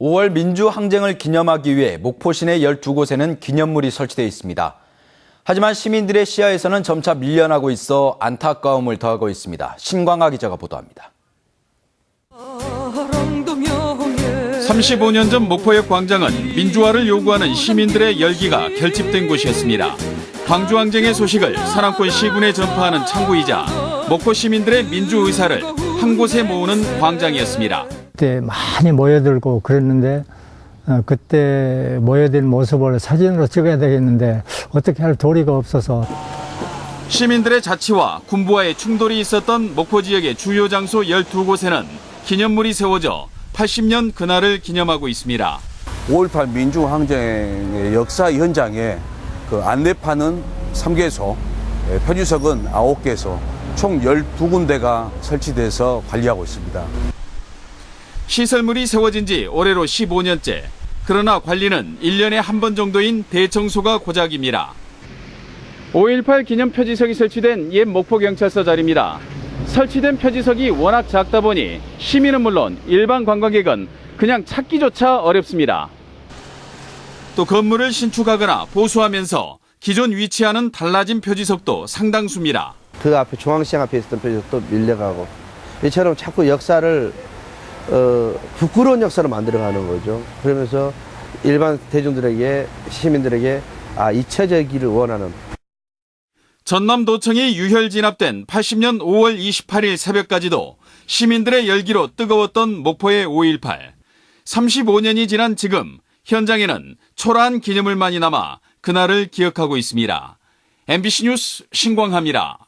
5월 민주항쟁을 기념하기 위해 목포 시내 12곳에는 기념물이 설치되어 있습니다. 하지만 시민들의 시야에서는 점차 밀려나고 있어 안타까움을 더하고 있습니다. 신광하 기자가 보도합니다. 35년 전 목포역 광장은 민주화를 요구하는 시민들의 열기가 결집된 곳이었습니다. 광주항쟁의 소식을 서남권 시군에 전파하는 창구이자 목포 시민들의 민주 의사를 한 곳에 모으는 광장이었습니다. 그때 많이 모여들고 그랬는데 어, 그때 모여든 모습을 사진으로 찍어야 되겠는데 어떻게 할 도리가 없어서 시민들의 자치와 군부와의 충돌이 있었던 목포 지역의 주요 장소 12곳에는 기념물이 세워져 80년 그날을 기념하고 있습니다. 5.18 민주항쟁의 역사 현장에 그 안내판은 3개소, 예, 표지석은 9개소, 총 12군데가 설치돼서 관리하고 있습니다. 시설물이 세워진 지 올해로 15년째. 그러나 관리는 1년에 한 번 정도인 대청소가 고작입니다. 5.18 기념 표지석이 설치된 옛 목포경찰서 자리입니다. 설치된 표지석이 워낙 작다 보니 시민은 물론 일반 관광객은 그냥 찾기조차 어렵습니다. 또 건물을 신축하거나 보수하면서 기존 위치와는 달라진 표지석도 상당수입니다. 그 앞에 중앙시장 앞에 있었던 표지도 밀려가고 이처럼 자꾸 역사를 어, 부끄러운 역사를 만들어가는 거죠. 그러면서 일반 대중들에게 시민들에게 아 잊혀지기를 원하는 전남도청이 유혈 진압된 80년 5월 28일 새벽까지도 시민들의 열기로 뜨거웠던 목포의 5.18. 35년이 지난 지금 현장에는 초라한 기념물만이 남아 그날을 기억하고 있습니다. MBC 뉴스 신광합니다.